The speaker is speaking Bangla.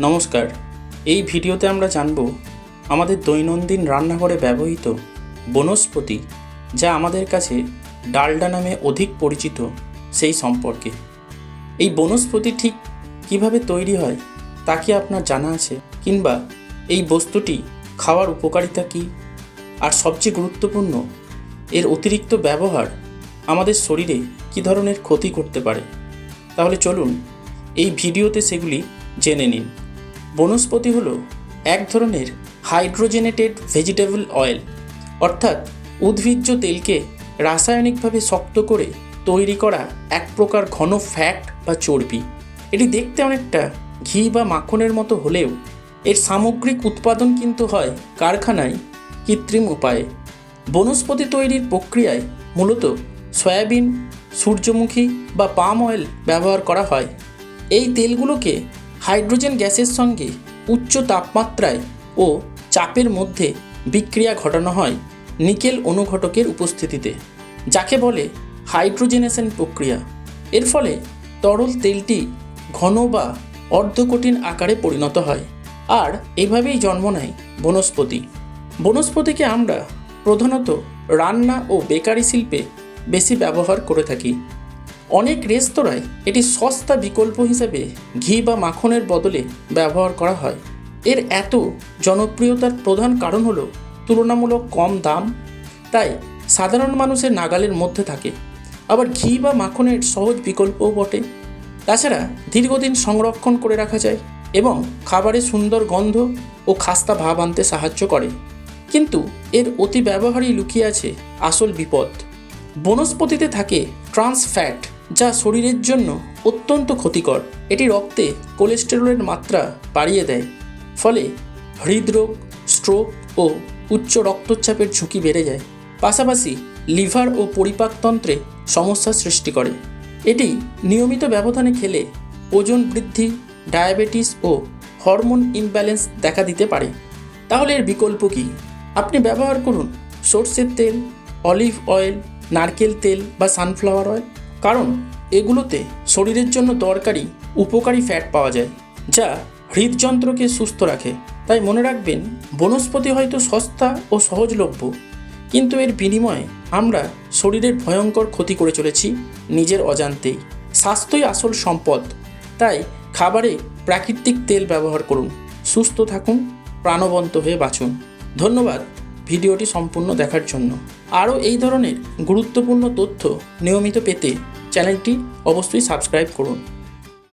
নমস্কার। এই ভিডিওতে আমরা জানব আমাদের দৈনন্দিন রান্নাঘরে ব্যবহৃত বনস্পতি, যা আমাদের কাছে ডালডা নামে অধিক পরিচিত সেই সম্পর্কে। এই বনস্পতি ঠিক কীভাবে তৈরি হয়, তা কি আপনার জানা আছে? কিংবা এই বস্তুটি খাওয়ার উপকারিতা কী? আর সবচেয়ে গুরুত্বপূর্ণ, এর অতিরিক্ত ব্যবহার আমাদের শরীরে কী ধরনের ক্ষতি করতে পারে? তাহলে চলুন এই ভিডিওতে সেগুলি জেনে নিন। বনস্পতি হল এক ধরনের হাইড্রোজেনেটেড ভেজিটেবল অয়েল, অর্থাৎ উদ্ভিজ্জ তেলকে রাসায়নিকভাবে শক্ত করে তৈরি করা এক প্রকার ঘন ফ্যাট বা চর্বি। এটি দেখতে অনেকটা ঘি বা মাখনের মতো হলেও এর সামগ্রিক উৎপাদন কিন্তু হয় কারখানায় কৃত্রিম উপায়ে। বনস্পতি তৈরির প্রক্রিয়ায় মূলত সয়াবিন, সূর্যমুখী বা পাম অয়েল ব্যবহার করা হয়। এই তেলগুলোকে হাইড্রোজেন গ্যাসের সঙ্গে উচ্চ তাপমাত্রায় ও চাপের মধ্যে বিক্রিয়া ঘটানো হয় নিকেল অনুঘটকের উপস্থিতিতে, যাকে বলে হাইড্রোজেনেশন প্রক্রিয়া। এর ফলে তরল তেলটি ঘন বা অর্ধকঠিন আকারে পরিণত হয়, আর এভাবেই জন্ম নেয় বনস্পতি। বনস্পতিকে আমরা প্রধানত রান্না ও বেকারি শিল্পে বেশি ব্যবহার করে থাকি। অনেক রেস্তোরাঁয় এটি সস্তা বিকল্প হিসেবে ঘি বা মাখনের বদলে ব্যবহার করা হয়। এর এত জনপ্রিয়তার প্রধান কারণ হলো তুলনামূলক কম দাম, তাই সাধারণ মানুষের নাগালের মধ্যে থাকে। আবার ঘি বা মাখনের সহজ বিকল্পও বটে। তাছাড়া দীর্ঘদিন সংরক্ষণ করে রাখা যায় এবং খাবারে সুন্দর গন্ধ ও খাস্তা ভাব আনতে সাহায্য করে। কিন্তু এর অতি ব্যবহারই লুকিয়ে আছে আসল বিপদ। বনস্পতিতে থাকে ট্রান্স ফ্যাট যা শরীরের জন্য অত্যন্ত ক্ষতিকর। এটি রক্তে কোলেস্টেরলের মাত্রা বাড়িয়ে দেয়। ফলে হৃদরোগ, স্ট্রোক ও উচ্চ রক্তচাপের ঝুঁকি বেড়ে যায়। পাশাপাশি লিভার ও পরিপাকতন্ত্রে সমস্যা সৃষ্টি করে। এটি নিয়মিত ব্যবধানে খেলে ওজন বৃদ্ধি, ডায়াবেটিস ও হরমোন ইমব্যালেন্স দেখা দিতে পারে। তাহলে এর বিকল্প কী? আপনি ব্যবহার করুন সর্ষের তেল, অলিভ অয়েল, নারকেল তেল বা সানফ্লাওয়ার অয়েল। কারণ এগুলোতে শরীরের জন্য দরকারি উপকারী ফ্যাট পাওয়া যায়, যা হৃদযন্ত্রকে সুস্থ রাখে। তাই মনে রাখবেন, বনস্পতি হয়তো সস্তা ও সহজলভ্য, কিন্তু এর বিনিময়ে আমরা শরীরের ভয়ঙ্কর ক্ষতি করে চলেছি নিজের অজান্তেই। স্বাস্থ্যই আসল সম্পদ। তাই খাবারে প্রাকৃতিক তেল ব্যবহার করুন, সুস্থ থাকুন, প্রাণবন্ত হয়ে বাঁচুন। ধন্যবাদ ভিডিওটি সম্পূর্ণ দেখার জন্য। আরও এই ধরনের গুরুত্বপূর্ণ তথ্য নিয়মিত পেতে চ্যানেলটি অবশ্যই সাবস্ক্রাইব করুন।